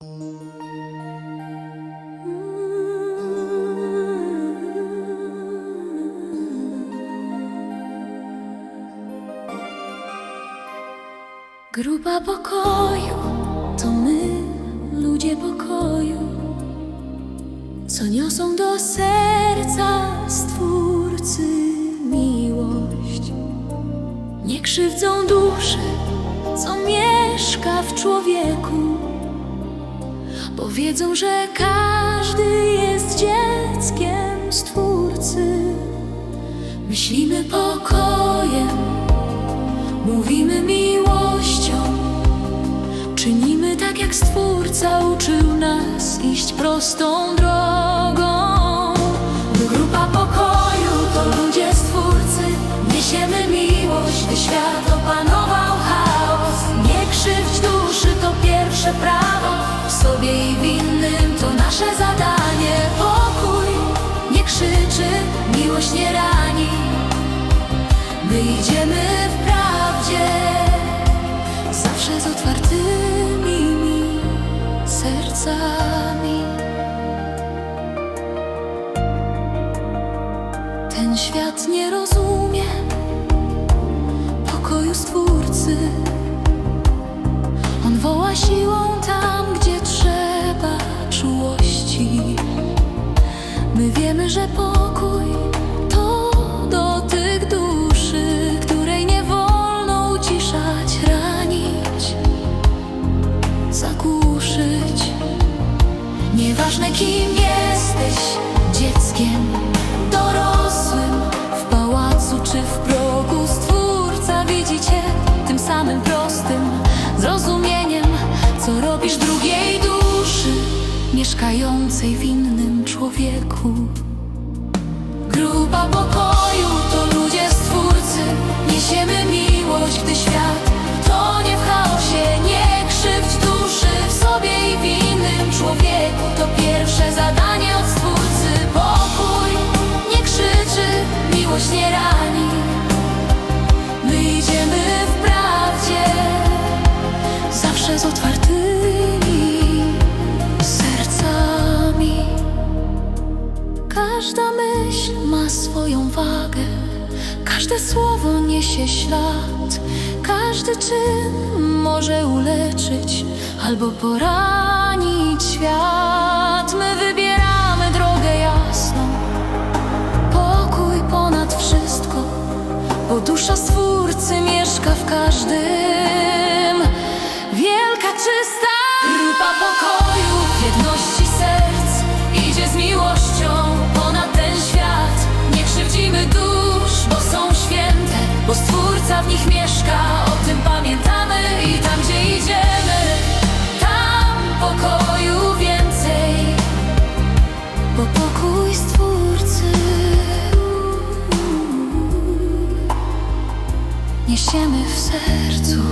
Grupa pokoju to my, ludzie pokoju, co niosą do serca Stwórcy miłość. Nie krzywdzą duszy, co mieszka w człowieku, bo wiedzą, że każdy jest dzieckiem Stwórcy. Myślimy pokojem, mówimy miłością, czynimy tak jak Stwórca uczył nas iść prostą drogą. Grupa pokoju to ludzie Stwórcy, niesiemy miłość, by świat opanował chaos. Nie krzywdź duszy to pierwsze prawo, sobie i w innym to nasze zadanie. Pokój nie krzyczy, miłość nie rani. My idziemy w prawdzie, zawsze z otwartymi sercami. Ten świat nie rozumie pokoju Stwórcy. My wiemy, że pokój to dotyk mieszkającej w innym człowieku. Grupa pokoju to ludzie stwórcy, niesiemy miłość, gdy świat tonie w chaosie. Nie krzywdź duszy w sobie i w innym człowieku, to pierwsze zadanie od stwórcy. Pokój nie krzyczy, miłość nie rani. My idziemy w prawdzie, zawsze z otwartymi Każda myśl ma swoją wagę, każde słowo niesie ślad, każdy czyn może uleczyć albo poranić świat. My wybieramy drogę jasną, pokój ponad wszystko, bo dusza Stwórcy mieszka w każdym. Bo Stwórca w nich mieszka. O tym pamiętamy i tam, gdzie idziemy, tam pokoju więcej, bo pokój Stwórcy niesiemy w sercu.